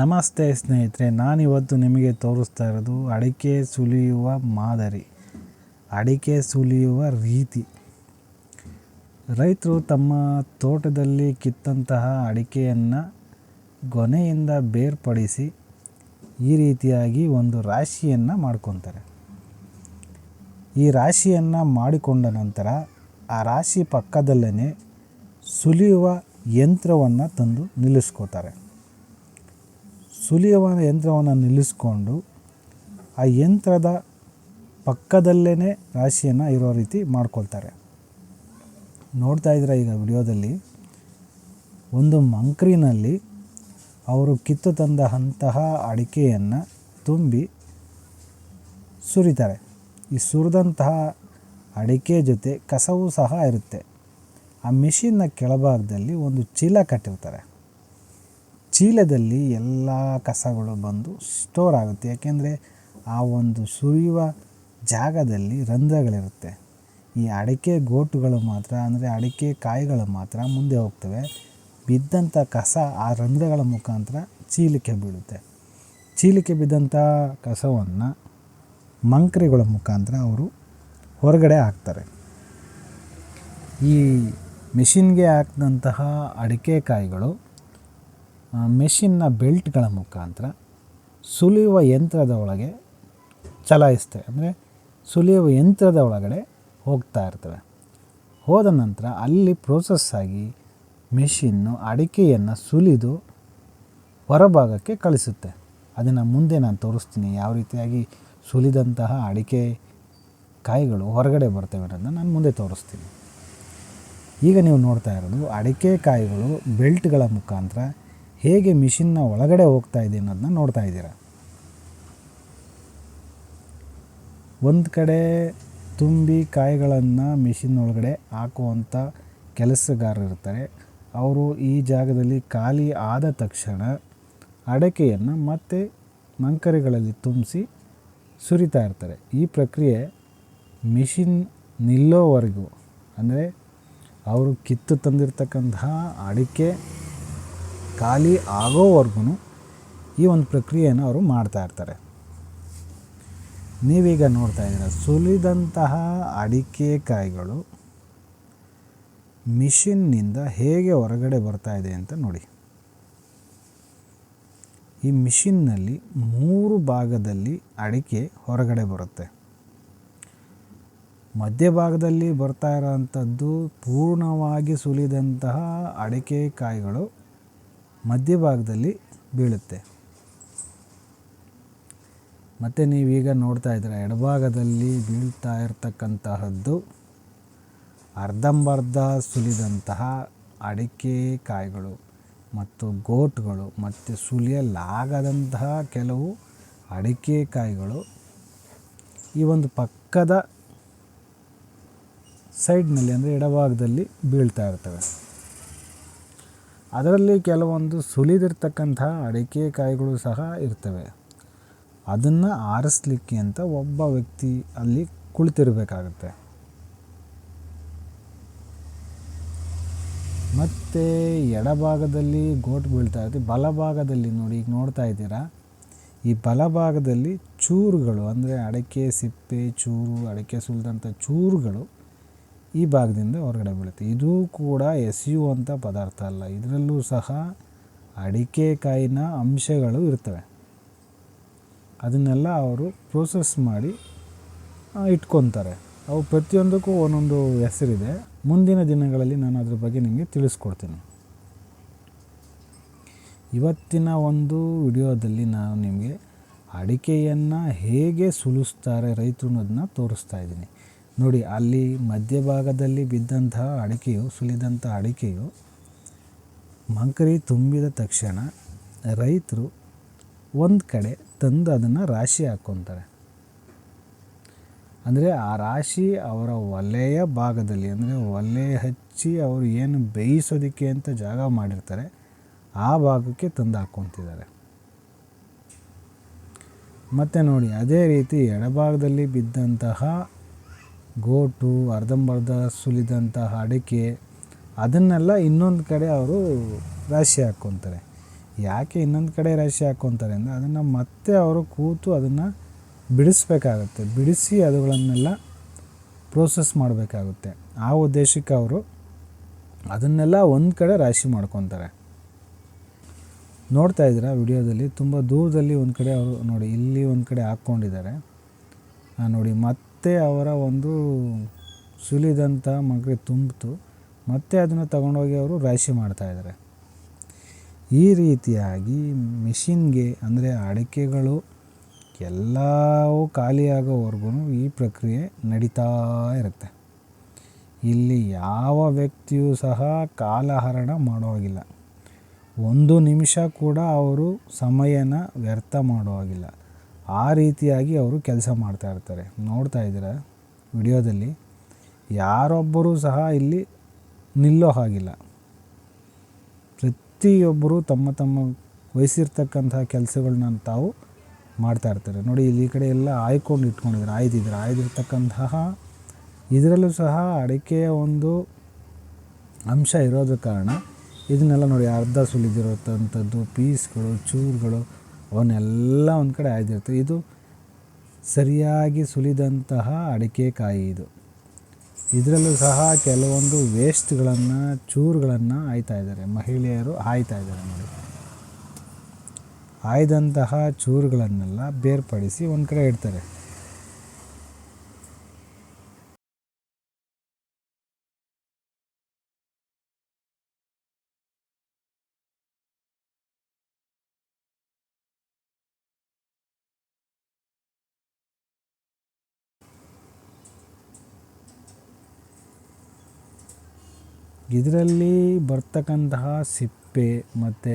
ನಮಸ್ತೆ ಸ್ನೇಹಿತರೆ, ನಾನಿವತ್ತು ನಿಮಗೆ ತೋರಿಸ್ತಾ ಇರೋದು ಅಡಿಕೆ ಸುಲಿಯುವ ಮಾದರಿ, ಅಡಿಕೆ ಸುಲಿಯುವ ರೀತಿ. ರೈತರು ತಮ್ಮ ತೋಟದಲ್ಲಿ ಕಿತ್ತಂತಹ ಅಡಿಕೆಯನ್ನು ಗೊನೆಯಿಂದ ಬೇರ್ಪಡಿಸಿ ಈ ರೀತಿಯಾಗಿ ಒಂದು ರಾಶಿಯನ್ನು ಮಾಡ್ಕೊತಾರೆ. ಈ ರಾಶಿಯನ್ನು ಮಾಡಿಕೊಂಡ ನಂತರ ಆ ರಾಶಿ ಪಕ್ಕದಲ್ಲೇ ಸುಲಿಯುವ ಯಂತ್ರವನ್ನು ತಂದು ನಿಲ್ಲಿಸ್ಕೋತಾರೆ. ಸುಲಿಯುವ ಯಂತ್ರವನ್ನು ನಿಲ್ಲಿಸ್ಕೊಂಡು ಆ ಯಂತ್ರದ ಪಕ್ಕದಲ್ಲೇ ರಾಶಿಯನ್ನು ಇರೋ ರೀತಿ ಮಾಡ್ಕೊಳ್ತಾರೆ. ನೋಡ್ತಾ ಇದ್ರೆ ಈಗ ವಿಡಿಯೋದಲ್ಲಿ? ಒಂದು ಮಂಕ್ರಿನಲ್ಲಿ ಅವರು ಕಿತ್ತು ತಂದಂತಹ ಅಡಿಕೆಯನ್ನು ತುಂಬಿ ಸುರಿತಾರೆ. ಈ ಸುರಿದಂತಹ ಅಡಿಕೆ ಜೊತೆ ಕಸವೂ ಸಹ ಇರುತ್ತೆ. ಆ ಮಿಷಿನ್ನ ಕೆಳಭಾಗದಲ್ಲಿ ಒಂದು ಚೀಲ ಕಟ್ಟಿರ್ತಾರೆ. ಚೀಲದಲ್ಲಿ ಎಲ್ಲ ಕಸಗಳು ಬಂದು ಸ್ಟೋರ್ ಆಗುತ್ತೆ. ಯಾಕೆಂದರೆ ಆ ಒಂದು ಸುರಿಯುವ ಜಾಗದಲ್ಲಿ ರಂಧ್ರಗಳಿರುತ್ತೆ. ಈ ಅಡಿಕೆ ಗೋಟುಗಳು ಮಾತ್ರ, ಅಂದರೆ ಅಡಿಕೆ ಕಾಯಿಗಳು ಮಾತ್ರ ಮುಂದೆ ಹೋಗ್ತವೆ. ಬಿದ್ದಂಥ ಕಸ ಆ ರಂಧ್ರಗಳ ಮುಖಾಂತರ ಚೀಲಕ್ಕೆ ಬೀಳುತ್ತೆ. ಚೀಲಕ್ಕೆ ಬಿದ್ದಂಥ ಕಸವನ್ನು ಮಂಕ್ರಿಗಳ ಮುಖಾಂತರ ಅವರು ಹೊರಗಡೆ ಹಾಕ್ತಾರೆ. ಈ ಮಿಷಿನ್ಗೆ ಹಾಕಿದಂತಹ ಅಡಿಕೆ ಕಾಯಿಗಳು ಮೆಷಿನ್ನ ಬೆಲ್ಟ್ಗಳ ಮುಖಾಂತರ ಸುಲಿಯುವ ಯಂತ್ರದ ಒಳಗೆ ಚಲಾಯಿಸ್ತವೆ. ಅಂದರೆ ಸುಲಿಯುವ ಯಂತ್ರದ ಒಳಗಡೆ ಹೋಗ್ತಾ ಇರ್ತವೆ. ಹೋದ ನಂತರ ಅಲ್ಲಿ ಪ್ರೋಸೆಸ್ ಆಗಿ ಮೆಷಿನ್ನು ಅಡಿಕೆಯನ್ನು ಸುಲಿದು ಹೊರಭಾಗಕ್ಕೆ ಕಳಿಸುತ್ತೆ. ಅದನ್ನು ಮುಂದೆ ನಾನು ತೋರಿಸ್ತೀನಿ ಯಾವ ರೀತಿಯಾಗಿ ಸುಲಿದಂತಹ ಅಡಿಕೆ ಕಾಯಿಗಳು ಹೊರಗಡೆ ಬರ್ತವೆ ಅನ್ನೋದನ್ನು ನಾನು ಮುಂದೆ ತೋರಿಸ್ತೀನಿ. ಈಗ ನೀವು ನೋಡ್ತಾ ಇರೋದು ಅಡಿಕೆ ಕಾಯಿಗಳು ಬೆಲ್ಟ್ಗಳ ಮುಖಾಂತರ ಹೇಗೆ ಮಿಷಿನ್ನ ಒಳಗಡೆ ಹೋಗ್ತಾ ಇದೆ ಅನ್ನೋದನ್ನ ನೋಡ್ತಾ ಇದ್ದೀರ? ಒಂದು ಕಡೆ ತುಂಬಿ ಕಾಯಿಗಳನ್ನು ಮಿಷಿನ್ ಒಳಗಡೆ ಹಾಕುವಂಥ ಕೆಲಸಗಾರರಿರ್ತಾರೆ. ಅವರು ಈ ಜಾಗದಲ್ಲಿ ಖಾಲಿ ಆದ ತಕ್ಷಣ ಅಡಕೆಯನ್ನು ಮತ್ತೆ ಮಂಕರಿಗಳಲ್ಲಿ ತುಂಬಿಸಿ ಸುರಿತಾ ಇರ್ತಾರೆ. ಈ ಪ್ರಕ್ರಿಯೆ ಮಿಷಿನ್ ನಿಲ್ಲೋವರೆಗೂ, ಅಂದರೆ ಅವರು ಕಿತ್ತು ತಂದಿರತಕ್ಕಂತಹ ಅಡಿಕೆ ಖಾಲಿ ಆಗೋವರೆಗೂ ಈ ಒಂದು ಪ್ರಕ್ರಿಯೆಯನ್ನು ಅವರು ಮಾಡ್ತಾಯಿರ್ತಾರೆ ನೀವೀಗ ನೋಡ್ತಾ ಇದ್ದೀರ, ಸುಲಿದಂತಹ ಅಡಿಕೆ ಕಾಯಿಗಳು ಮಿಷಿನ್ನಿಂದ ಹೇಗೆ ಹೊರಗಡೆ ಬರ್ತಾ ಇದೆ ಅಂತ ನೋಡಿ. ಈ ಮಿಷಿನ್ನಲ್ಲಿ ಮೂರು ಭಾಗದಲ್ಲಿ ಅಡಿಕೆ ಹೊರಗಡೆ ಬರುತ್ತೆ. ಮಧ್ಯಭಾಗದಲ್ಲಿ ಬರ್ತಾ ಇರೋವಂಥದ್ದು ಪೂರ್ಣವಾಗಿ ಸುಲಿದಂತಹ ಅಡಿಕೆ ಕಾಯಿಗಳು ಮಧ್ಯಭಾಗದಲ್ಲಿ ಬೀಳುತ್ತೆ. ಮತ್ತು ನೀವೀಗ ನೋಡ್ತಾ ಇದ್ದೀರ, ಎಡಭಾಗದಲ್ಲಿ ಬೀಳ್ತಾ ಇರತಕ್ಕಂತಹದ್ದು ಅರ್ಧಂಬರ್ಧ ಸುಲಿದಂತಹ ಅಡಿಕೆ ಕಾಯಿಗಳು ಮತ್ತು ಗೋಟ್ಗಳು ಮತ್ತು ಸುಲಿಯಲಾಗದಂತಹ ಕೆಲವು ಅಡಿಕೆ ಕಾಯಿಗಳು ಈ ಒಂದು ಪಕ್ಕದ ಸೈಡ್ನಲ್ಲಿ ಅಂದರೆ ಎಡಭಾಗದಲ್ಲಿ ಬೀಳ್ತಾ ಇರ್ತವೆ. ಅದರಲ್ಲಿ ಕೆಲವೊಂದು ಸುಲಿದಿರ್ತಕ್ಕಂತಹ ಅಡಿಕೆ ಕಾಯಿಗಳು ಸಹ ಇರ್ತವೆ. ಅದನ್ನು ಆರಿಸ್ಲಿಕ್ಕೆ ಅಂತ ಒಬ್ಬ ವ್ಯಕ್ತಿ ಅಲ್ಲಿ ಕುಳಿತಿರಬೇಕಾಗತ್ತೆ. ಮತ್ತು ಎಡಭಾಗದಲ್ಲಿ ಗೋಟ್ ಬೀಳ್ತಾ ಇದೆ. ಬಲಭಾಗದಲ್ಲಿ ನೋಡಿ, ಈಗ ನೋಡ್ತಾ ಇದ್ದೀರಾ? ಈ ಬಲಭಾಗದಲ್ಲಿ ಚೂರುಗಳು, ಅಂದರೆ ಅಡಿಕೆ ಸಿಪ್ಪೆ, ಚೂರು, ಅಡಿಕೆ ಸುಲಿದಂಥ ಚೂರುಗಳು ಈ ಭಾಗದಿಂದ ಹೊರಗಡೆ ಬೀಳುತ್ತೆ. ಇದು ಕೂಡ ಎಸೆಯುವಂಥ ಪದಾರ್ಥ ಅಲ್ಲ. ಇದರಲ್ಲೂ ಸಹ ಅಡಿಕೆ ಕಾಯಿನ ಅಂಶಗಳು ಇರ್ತವೆ. ಅದನ್ನೆಲ್ಲ ಅವರು ಪ್ರೋಸೆಸ್ ಮಾಡಿ ಇಟ್ಕೊತಾರೆ. ಅವು ಪ್ರತಿಯೊಂದಕ್ಕೂ ಒಂದೊಂದು ಹೆಸರಿದೆ. ಮುಂದಿನ ದಿನಗಳಲ್ಲಿ ನಾನು ಅದ್ರ ಬಗ್ಗೆ ನಿಮಗೆ ತಿಳಿಸ್ಕೊಡ್ತೀನಿ. ಇವತ್ತಿನ ಒಂದು ವಿಡಿಯೋದಲ್ಲಿ ನಾನು ನಿಮಗೆ ಅಡಿಕೆಯನ್ನು ಹೇಗೆ ಸುಲಿಸ್ತಾರೆ ರೈತರು ಅನ್ನೋದನ್ನ ತೋರಿಸ್ತಾ ಇದ್ದೀನಿ. ನೋಡಿ, ಅಲ್ಲಿ ಮಧ್ಯಭಾಗದಲ್ಲಿ ಬಿದ್ದಂತಹ ಅಡಿಕೆಯು, ಸುಲಿದಂಥ ಅಡಿಕೆಯು ಮಂಕರಿ ತುಂಬಿದ ತಕ್ಷಣ ರೈತರು ಒಂದು ಕಡೆ ತಂದು ಅದನ್ನು ರಾಶಿ ಹಾಕ್ಕೊತಾರೆ ಅಂದರೆ ಆ ರಾಶಿ ಅವರ ಒಲೆಯ ಭಾಗದಲ್ಲಿ, ಅಂದರೆ ಒಲೆ ಹಚ್ಚಿ ಅವರು ಏನು ಬೇಯಿಸೋದಕ್ಕೆ ಅಂತ ಜಾಗ ಮಾಡಿರ್ತಾರೆ, ಆ ಭಾಗಕ್ಕೆ ತಂದು ಹಾಕ್ಕೊತಿದ್ದಾರೆ ಮತ್ತು ನೋಡಿ, ಅದೇ ರೀತಿ ಎಡಭಾಗದಲ್ಲಿ ಬಿದ್ದಂತಹ ಗೋಟು, ಅರ್ಧಂಬರ್ಧ ಸುಲಿದಂತಹ ಅಡಿಕೆ, ಅದನ್ನೆಲ್ಲ ಇನ್ನೊಂದು ಕಡೆ ಅವರು ರಾಶಿ ಹಾಕ್ಕೊತಾರೆ ಯಾಕೆ ಇನ್ನೊಂದು ಕಡೆ ರಾಶಿ ಹಾಕ್ಕೊತಾರೆ ಅಂದರೆ ಅದನ್ನು ಮತ್ತೆ ಅವರು ಕೂತು ಅದನ್ನು ಬಿಡಿಸ್ಬೇಕಾಗತ್ತೆ. ಬಿಡಿಸಿ ಅದುಗಳನ್ನೆಲ್ಲ ಪ್ರೋಸೆಸ್ ಮಾಡಬೇಕಾಗುತ್ತೆ. ಆ ಉದ್ದೇಶಕ್ಕೆ ಅವರು ಅದನ್ನೆಲ್ಲ ಒಂದು ಕಡೆ ರಾಶಿ ಮಾಡ್ಕೊತಾರೆ. ನೋಡ್ತಾ ಇದ್ದೀರಾ? ವಿಡಿಯೋದಲ್ಲಿ ತುಂಬ ದೂರದಲ್ಲಿ ಒಂದು ಕಡೆ ಅವರು ನೋಡಿ, ಇಲ್ಲಿ ಒಂದು ಕಡೆ ಹಾಕ್ಕೊಂಡಿದ್ದಾರೆ ನೋಡಿ ಮತ್ತೆ ಅವರ ಒಂದು ಸುಲಿದಂಥ ಮಗ್ಗೆ ತುಂಬಿತು. ಮತ್ತೆ ಅದನ್ನು ತಗೊಂಡೋಗಿ ಅವರು ರಾಶಿ ಮಾಡ್ತಾಯಿದ್ದಾರೆ ಈ ರೀತಿಯಾಗಿ ಮಿಷಿನ್ಗೆ ಅಂದರೆ ಅಡಿಕೆಗಳು ಎಲ್ಲವೂ ಖಾಲಿಯಾಗೋವರೆಗೂ ಈ ಪ್ರಕ್ರಿಯೆ ನಡೀತಾ ಇರುತ್ತೆ. ಇಲ್ಲಿ ಯಾವ ವ್ಯಕ್ತಿಯೂ ಸಹ ಕಾಲಹರಣ ಮಾಡೋವಾಗಿಲ್ಲ. ಒಂದು ನಿಮಿಷ ಕೂಡ ಅವರು ಸಮಯನ ವ್ಯರ್ಥ ಮಾಡೋ ಹಾಗಿಲ್ಲ ಆ ರೀತಿಯಾಗಿ ಅವರು ಕೆಲಸ ಮಾಡ್ತಾ ಇರ್ತಾರೆ. ನೋಡ್ತಾ ಇದ್ದೀರ? ವಿಡಿಯೋದಲ್ಲಿ ಯಾರೊಬ್ಬರೂ ಸಹ ಇಲ್ಲಿ ನಿಲ್ಲೋ ಹಾಗಿಲ್ಲ. ಪ್ರತಿಯೊಬ್ಬರು ತಮ್ಮ ತಮ್ಮ ವಹಿಸಿರ್ತಕ್ಕಂತಹ ಕೆಲಸಗಳನ್ನ ತಾವು ಮಾಡ್ತಾ ಇರ್ತಾರೆ. ನೋಡಿ, ಇಲ್ಲಿ ಈ ಕಡೆ ಎಲ್ಲ ಆಯ್ಕೊಂಡು ಇಟ್ಕೊಂಡಿದ್ದಾರೆ. ಆಯ್ದಿದ್ದಾರೆ ಆಯ್ದಿರ್ತಕ್ಕಂತಹ ಇದರಲ್ಲೂ ಸಹ ಅಡಿಕೆಯ ಒಂದು ಅಂಶ ಇರೋದ ಕಾರಣ. ಇದನ್ನೆಲ್ಲ ನೋಡಿ, ಅರ್ಧ ಸುಲಿದಿರೋಂಥದ್ದು ಪೀಸ್ಗಳು, ಚೂರುಗಳು ಅವನ್ನೆಲ್ಲ ಒಂದು ಕಡೆ ಆಯ್ದಿರ್ತದೆ ಇದು ಸರಿಯಾಗಿ ಸುಲಿದಂತಹ ಅಡಿಕೆಕಾಯಿ ಇದು. ಇದರಲ್ಲೂ ಸಹ ಕೆಲವೊಂದು ವೇಸ್ಟ್ಗಳನ್ನು, ಚೂರುಗಳನ್ನು ಆಯ್ತಾ ಇದ್ದಾರೆ. ಮಹಿಳೆಯರು ಆಯ್ತಾ ಇದ್ದಾರೆ ನೋಡಿ. ಆಯ್ದಂತಹ ಚೂರುಗಳನ್ನೆಲ್ಲ ಬೇರ್ಪಡಿಸಿ ಒಂದು ಕಡೆ ಇಡ್ತಾರೆ. ಇದರಲ್ಲಿ ಬರ್ತಕ್ಕಂತಹ ಸಿಪ್ಪೆ ಮತ್ತು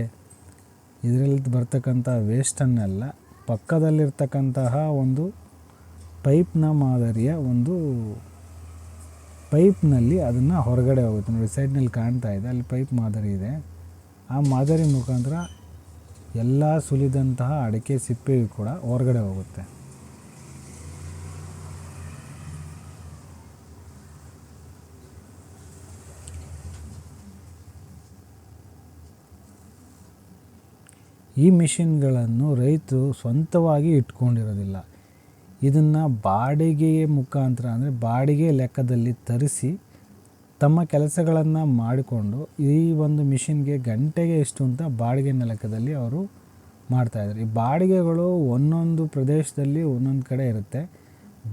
ಇದರಲ್ಲಿ ಬರ್ತಕ್ಕಂಥ ವೇಸ್ಟನ್ನೆಲ್ಲ ಪಕ್ಕದಲ್ಲಿರ್ತಕ್ಕಂತಹ ಒಂದು ಪೈಪ್ನ ಮಾದರಿಯ ಒಂದು ಪೈಪ್ನಲ್ಲಿ ಅದನ್ನು ಹೊರಗಡೆ ಹೋಗುತ್ತೆ. ನೋಡಿ ಸೈಡ್ನಲ್ಲಿ ಕಾಣ್ತಾ ಇದೆ, ಅಲ್ಲಿ ಪೈಪ್ ಮಾದರಿ ಇದೆ. ಆ ಮಾದರಿ ಮುಖಾಂತರ ಎಲ್ಲ ಸುಲಿದಂತಹ ಅಡಿಕೆ, ಸಿಪ್ಪೆಯು ಕೂಡ ಹೊರಗಡೆ ಹೋಗುತ್ತೆ. ಈ ಮಿಷಿನ್ಗಳನ್ನು ರೈತರು ಸ್ವಂತವಾಗಿ ಇಟ್ಕೊಂಡಿರೋದಿಲ್ಲ. ಇದನ್ನು ಬಾಡಿಗೆಯ ಮುಖಾಂತರ ಅಂದರೆ ಬಾಡಿಗೆ ಲೆಕ್ಕದಲ್ಲಿ ತರಿಸಿ ತಮ್ಮ ಕೆಲಸಗಳನ್ನು ಮಾಡಿಕೊಂಡು ಈ ಒಂದು ಮಿಷಿನ್ಗೆ ಗಂಟೆಗೆ ಎಷ್ಟು ಅಂತ ಬಾಡಿಗೆ ಲೆಕ್ಕದಲ್ಲಿ ಅವರು ಮಾಡ್ತಾಯಿದ್ರು ಈ ಬಾಡಿಗೆಗಳು ಒಂದೊಂದು ಪ್ರದೇಶದಲ್ಲಿ ಒಂದೊಂದು ಕಡೆ ಇರುತ್ತೆ.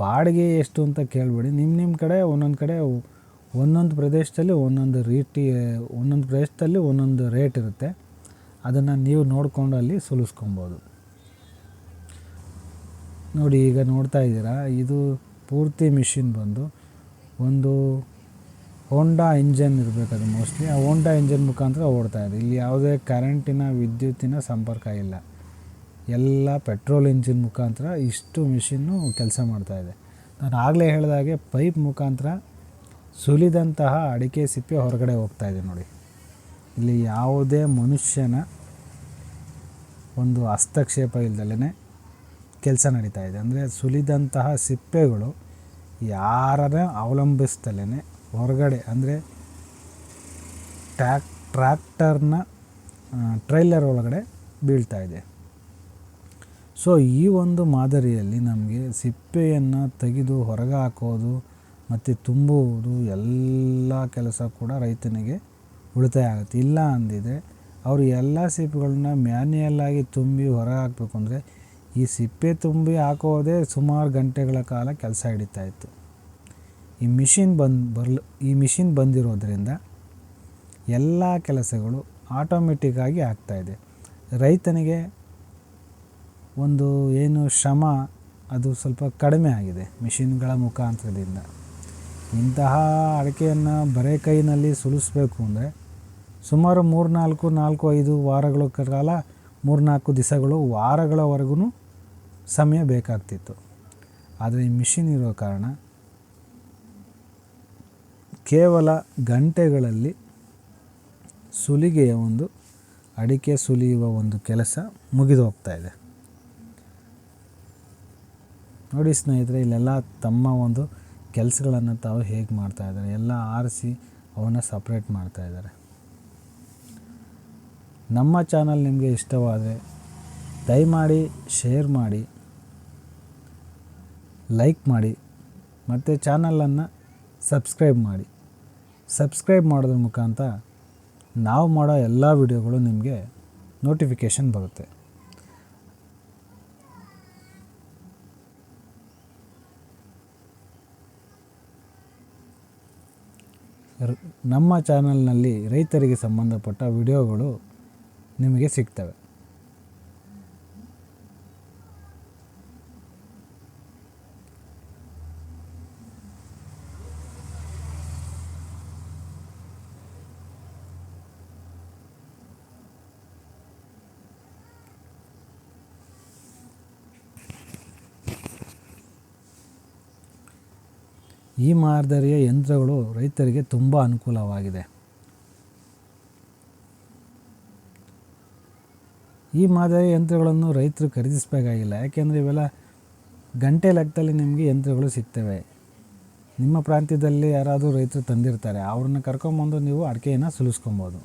ಬಾಡಿಗೆ ಎಷ್ಟು ಅಂತ ಕೇಳಬೇಡಿ. ನಿಮ್ಮ ನಿಮ್ಮ ಕಡೆ ಒಂದೊಂದು ಕಡೆ ಒಂದೊಂದು ಪ್ರದೇಶದಲ್ಲಿ ಒಂದೊಂದು ರೀತಿ, ಒಂದೊಂದು ಪ್ರದೇಶದಲ್ಲಿ ಒಂದೊಂದು ರೇಟ್ ಇರುತ್ತೆ. ಅದನ್ನು ನೀವು ನೋಡಿಕೊಂಡು ಅಲ್ಲಿ ಸುಲಿಸ್ಕೊಬೋದು. ನೋಡಿ, ಈಗ ನೋಡ್ತಾ ಇದ್ದೀರಾ, ಇದು ಪೂರ್ತಿ ಮಿಷಿನ್ ಬಂದು ಒಂದು ಹೋಂಡಾ ಇಂಜನ್ ಅದು ಮೋಸ್ಟ್ಲಿ ಆ ಹೋಂಡಾ ಇಂಜನ್ ಮುಖಾಂತರ ಓಡ್ತಾ ಇದೆ. ಇಲ್ಲಿ ಯಾವುದೇ ಕರೆಂಟಿನ ವಿದ್ಯುತ್ತಿನ ಸಂಪರ್ಕ ಇಲ್ಲ. ಎಲ್ಲ ಪೆಟ್ರೋಲ್ ಇಂಜಿನ್ ಮುಖಾಂತರ ಇಷ್ಟು ಮಿಷಿನ್ನು ಕೆಲಸ ಮಾಡ್ತಾ ಇದೆ. ನಾನು ಆಗಲೇ ಹೇಳಿದಾಗೆ ಪೈಪ್ ಮುಖಾಂತರ ಸುಲಿದಂತಹ ಅಡಿಕೆ ಸಿಪ್ಪೆ ಹೊರಗಡೆ ಹೋಗ್ತಾ ಇದೆ ನೋಡಿ. ಇಲ್ಲಿ ಯಾವುದೇ ಮನುಷ್ಯನ ಒಂದು ಹಸ್ತಕ್ಷೇಪ ಇಲ್ದಲೇ ಕೆಲಸ ನಡೀತಾ ಇದೆ. ಅಂದರೆ ಸುಲಿದಂತಹ ಸಿಪ್ಪೆಗಳು ಯಾರನ್ನ ಅವಲಂಬಿಸ್ದಲೇ ಹೊರಗಡೆ, ಅಂದರೆ ಟ್ಯಾಕ್, ಟ್ರ್ಯಾಕ್ಟರ್ನ ಟ್ರೈಲರ್ ಒಳಗಡೆ ಬೀಳ್ತಾ ಇದೆ. ಸೊ ಈ ಒಂದು ಮಾದರಿಯಲ್ಲಿ ನಮಗೆ ಸಿಪ್ಪೆಯನ್ನು ತೆಗೆದು ಹೊರಗೆ ಹಾಕೋದು ಮತ್ತು ತುಂಬುವುದು ಎಲ್ಲ ಕೆಲಸ ಕೂಡ ರೈತನಿಗೆ ಉಳಿತಾಯ ಆಗುತ್ತೆ. ಇಲ್ಲ ಅಂದಿದ್ದರೆ ಅವರು ಎಲ್ಲ ಸಿಪ್ಪೆಗಳನ್ನ ಮ್ಯಾನ್ಯಲ್ಲಾಗಿ ತುಂಬಿ ಹೊರ ಹಾಕಬೇಕು ಅಂದರೆ ಈ ಸಿಪ್ಪೆ ತುಂಬಿ ಹಾಕೋದೇ ಸುಮಾರು ಗಂಟೆಗಳ ಕಾಲ ಕೆಲಸ ಹಿಡಿತಾ ಇತ್ತು. ಈ ಮಿಷಿನ್ ಬಂದು ಬರಲು ಈ ಮಿಷಿನ್ ಬಂದಿರೋದ್ರಿಂದ ಎಲ್ಲ ಕೆಲಸಗಳು ಆಟೋಮೆಟಿಕ್ಕಾಗಿ ಆಗ್ತಾಯಿದೆ ರೈತನಿಗೆ ಒಂದು ಏನು ಶ್ರಮ ಅದು ಸ್ವಲ್ಪ ಕಡಿಮೆ ಆಗಿದೆ ಮಿಷಿನ್ಗಳ ಮುಖಾಂತರದಿಂದ. ಇಂತಹ ಅಡಿಕೆಯನ್ನು ಬರೇ ಕೈನಲ್ಲಿ ಸುಲಿಸ್ಬೇಕು ಅಂದರೆ ಸುಮಾರು ಮೂರು ನಾಲ್ಕು ನಾಲ್ಕು ಐದು ವಾರಗಳ ಕಾಲ ಮೂರ್ನಾಲ್ಕು ದಿವಸಗಳು, ವಾರಗಳವರೆಗೂ ಸಮಯ ಬೇಕಾಗ್ತಿತ್ತು. ಆದರೆ ಈ ಮಿಷಿನ್ ಇರೋ ಕಾರಣ ಕೇವಲ ಗಂಟೆಗಳಲ್ಲಿ ಸುಲಿಗೆಯ ಒಂದು, ಅಡಿಕೆ ಸುಲಿಯುವ ಒಂದು ಕೆಲಸ ಮುಗಿದು ಹೋಗ್ತಾ ಇದೆ. ನೋಡಿ ಸ್ನೇಹಿತರೆ, ಇಲ್ಲೆಲ್ಲ ತಮ್ಮ ಒಂದು ಕೆಲಸಗಳನ್ನು ತಾವು ಹೇಗೆ ಮಾಡ್ತಾಯಿದ್ದಾರೆ ಎಲ್ಲ ಆರಿಸಿ ಅವನ್ನ ಸಪ್ರೇಟ್ ಮಾಡ್ತಾ ಇದ್ದಾರೆ. ನಮ್ಮ ಚಾನಲ್ ನಿಮಗೆ ಇಷ್ಟವಾದರೆ ದಯಮಾಡಿ ಶೇರ್ ಮಾಡಿ, ಲೈಕ್ ಮಾಡಿ, ಮತ್ತು ಚಾನಲನ್ನು ಸಬ್ಸ್ಕ್ರೈಬ್ ಮಾಡಿ. ಸಬ್ಸ್ಕ್ರೈಬ್ ಮಾಡೋದ್ರ ಮುಖಾಂತರ ನಾವು ಮಾಡೋ ಎಲ್ಲ ವಿಡಿಯೋಗಳು ನಿಮಗೆ ನೋಟಿಫಿಕೇಷನ್ ಬರುತ್ತೆ. ನಮ್ಮ ಚಾನಲ್ನಲ್ಲಿ ರೈತರಿಗೆ ಸಂಬಂಧಪಟ್ಟ ವಿಡಿಯೋಗಳು ನಿಮಗೆ ಸಿಗ್ತವೆ. ಈ ಮಾದರಿಯ ಯಂತ್ರಗಳು ರೈತರಿಗೆ ತುಂಬ ಅನುಕೂಲವಾಗಿದೆ. ಈ ಮಾದರಿಯ ಯಂತ್ರಗಳನ್ನು ರೈತರು ಖರೀದಿಸಬೇಕಾಗಿಲ್ಲ. ಯಾಕೆಂದರೆ ಇವೆಲ್ಲ ಗಂಟೆ ಲೆಕ್ಕದಲ್ಲಿ ನಿಮಗೆ ಯಂತ್ರಗಳು ಸಿಗ್ತವೆ. ನಿಮ್ಮ ಪ್ರಾಂತ್ಯದಲ್ಲಿ ಯಾರಾದರೂ ರೈತರು ತಂದಿರ್ತಾರೆ, ಅವ್ರನ್ನ ಕರ್ಕೊಂಬಂದು ನೀವು ಅಡಿಕೆಯನ್ನು ಸುಲಿಸ್ಕೊಬೋದು.